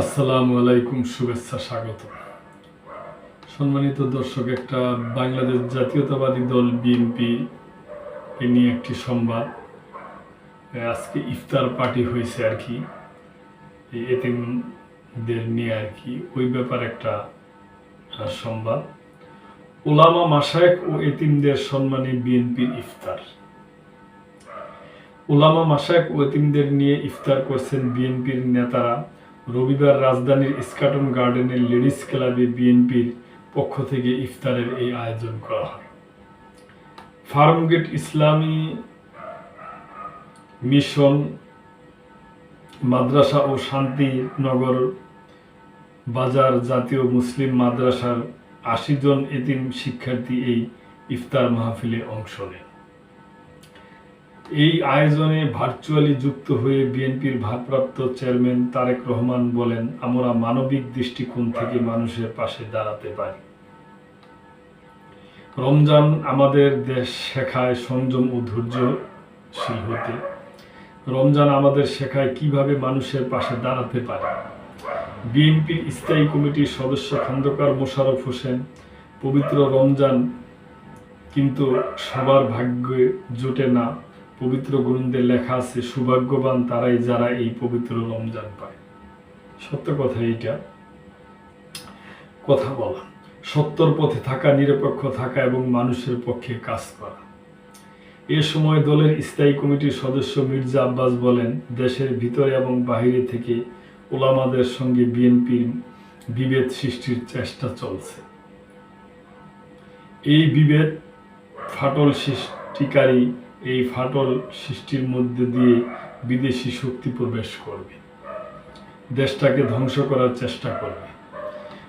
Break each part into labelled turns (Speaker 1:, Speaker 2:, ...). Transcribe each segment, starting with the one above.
Speaker 1: আসসালামু আলাইকুম, শুভেচ্ছা, স্বাগত। সম্মানিত দর্শক, একটা বাংলাদেশ জাতীয়তাবাদী দল, বিএনপি এ নিয়ে একটি সংবাদ। আজকে ইফতার পার্টি হয়েছে আর কি। এতিমদের নিয়ে আর কি, ওই ব্যাপার একটা সংবাদ। ওলামা মাসায়েক ও এতিমদের সম্মানে বিএনপির ইফতার। ওলামা মাসায়েক ও এতিমদের নিয়ে ইফতার করছেন বিএনপির নেতারা। রবিবার রাজধানীর ইস্কাটন গার্ডেনের লেডিস ক্লাবে বিএনপির পক্ষ থেকে ইফতারের এই আয়োজন করা হয়। ফার্মগেট ইসলামী মিশন, মাদ্রাসা ও শান্তিনগর বাজার জাতীয় মুসলিম মাদ্রাসার আশি জন এতিম শিক্ষার্থী এই ইফতার মাহফিলে অংশ নেন এই আয়োজনে ভার্চুয়ালি যুক্ত হয়ে বিএনপির ভারপ্রাপ্ত চেয়ারম্যান তারেক রহমান বলেন আমরা মানবিক দৃষ্টিকোণ থেকে মানুষের পাশে দাঁড়াতে পারি। রমজান আমাদের দেশ শেখায় সংযম ও ধৈর্যশীল হতে। রমজান আমাদের শেখায় কীভাবে মানুষের পাশে দাঁড়াতে পারে। বিএনপির স্থায়ী কমিটির সদস্য খন্দকার মোশাররফ হোসেন পবিত্র রমজান কিন্তু সবার ভাগ্যে জোটে না। পবিত্র গ্রন্থে লেখা আছে, সৌভাগ্যবান তারাই যারা এই পবিত্র রমজান পায়। সত্য কথা এইটা। কথা বলা, সত্যর পথে থাকা, নিরপেক্ষ থাকা এবং মানুষের পক্ষে কাজ করা। এ সময় দলের স্থায়ী কমিটির সদস্য মির্জা আব্বাস বলেন, দেশের ভিতরে এবং বাহিরে থেকে ওলামাদের সঙ্গে বিএনপির বিভেদ সৃষ্টির চেষ্টা চলছে। এই বিভেদ ফাটল সৃষ্টিকারী এই ফাটল সৃষ্টির মধ্যে দিয়ে বিদেশি শক্তি প্রবেশ করবে। দেশটাকে ধ্বংস করার চেষ্টা করবে।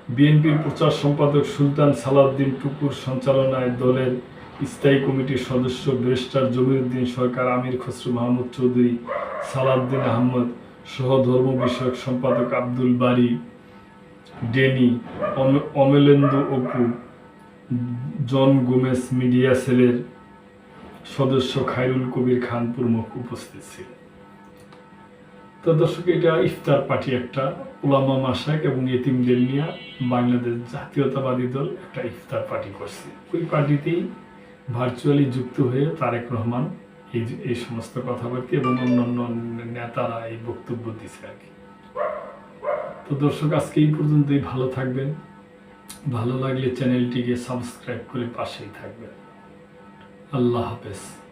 Speaker 1: বিএনপির প্রচার সম্পাদক সুলতান সালাউদ্দিন টুকুর সঞ্চালনায় দলের স্থায়ী কমিটির সদস্য ব্যারিস্টার জমিরুদ্দিন সরকার, আমির খসরু মাহমুদ চৌধুরী, সালাউদ্দিন আহমদ সহ ধর্ম বিষয়ক সম্পাদক আব্দুল বারি, ডেনি, অম- অমলেন্দু অপু, জন গোমেস মিডিয়া সেলের সদস্য খায়রুল কবির খান প্রমুখ উপস্থিত ছিলেন। তো দর্শক, এটা ইফতার পার্টি একটা ওলামা মাসাক এবং এতিমদের নিয়ে বাংলাদেশ জাতীয়তাবাদী দল একটা ইফতার পার্টি করছে। ওই পার্টিতেই ভার্চুয়ালি যুক্ত হয়ে তারেক রহমান এই এই সমস্ত কথাবার্তা এবং অন্যান্য নেতারা এই বক্তব্য দিছে আর কি। তো দর্শক, আজকে এই পর্যন্তই। ভালো থাকবেন। ভালো লাগলে চ্যানেলটিকে সাবস্ক্রাইব করে পাশেই থাকবেন। আল্লাহ হাফেজ।